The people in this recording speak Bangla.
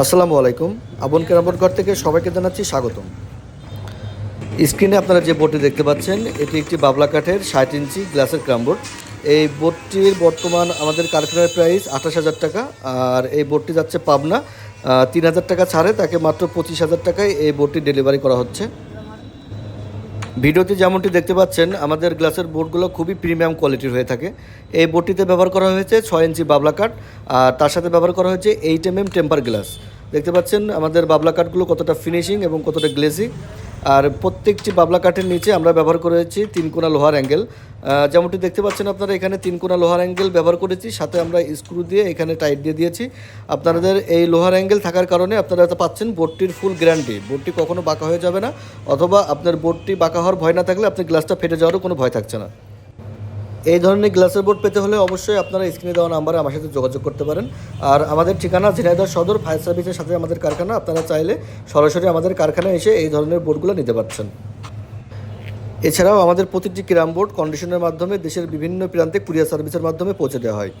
আসসালামু আলাইকুম। আবন কেরামত ঘর থেকে সবাইকে জানাচ্ছি স্বাগতম। স্ক্রিনে আপনারা যে বোর্ডটি দেখতে পাচ্ছেন, এটি একটি বাবলা কাঠের ষাট ইঞ্চি গ্লাসের ক্রামবোর্ড। এই বোর্ডটির বর্তমান আমাদের কারখানার প্রাইস আঠাশ হাজার টাকা, আর এই বোর্ডটি যাচ্ছে পাবনা। তিন হাজার টাকা ছাড়ে, তাকে মাত্র পঁচিশ হাজার টাকায় এই বোর্ডটি ডেলিভারি করা হচ্ছে। ভিডিওতে যেমনটি দেখতে পাচ্ছেন, আমাদের গ্লাসের বোর্ডগুলো খুবই প্রিমিয়াম কোয়ালিটির হয়ে থাকে। এই বোর্ডটিতে ব্যবহার করা হয়েছে ছয় ইঞ্চি বাবলা কাঠ, আর তার সাথে ব্যবহার করা হয়েছে eight M M temper glass দেখতে পাচ্ছেন, আমাদের বাবলা কাঠগুলো কতটা ফিনিশিং এবং কতটা গ্লেসি আর প্রত্যেকটি বাবলা কাঠের নিচে আমরা ব্যবহার করেছি তিন কোনা লোহার অ্যাঙ্গেল। যেমনটি দেখতে পাচ্ছেন আপনারা, এখানে তিন কোনা লোহার অ্যাঙ্গেল ব্যবহার করেছি, সাথে আমরা স্ক্রু দিয়ে এখানে টাইট দিয়ে দিয়েছি। আপনাদের এই লোহার অ্যাঙ্গেল থাকার কারণে আপনারা পাচ্ছেন বোর্ডটির ফুল গ্যারান্টি। বোর্ডটি কখনো বাঁকা হয়ে যাবে না, অথবা আপনার বোর্ডটি বাঁকা হওয়ার ভয় না থাকলে আপনার গ্লাসটা ফেটে যাওয়ারও কোনো ভয় থাকছে না। এই ধরনের গ্লাসের বোর্ড পেতে হলে অবশ্যই আপনারা স্ক্রিনে দেওয়া নাম্বারে আমার সাথে যোগাযোগ করতে পারেন। আর আমাদের ঠিকানা ঝিনাইদহ সদর ফায়ার সার্ভিসের সাথে আমাদের কারখানা, আপনারা চাইলে সরাসরি আমাদের কারখানায় এসে এই ধরনের বোর্ডগুলো নিতে পারছেন। এছাড়াও আমাদের প্রতিটি ক্রাম বোর্ড কন্ডিশনের মাধ্যমে দেশের বিভিন্ন প্রান্তে কুরিয়ার সার্ভিসের মাধ্যমে পৌঁছে দেওয়া হয়।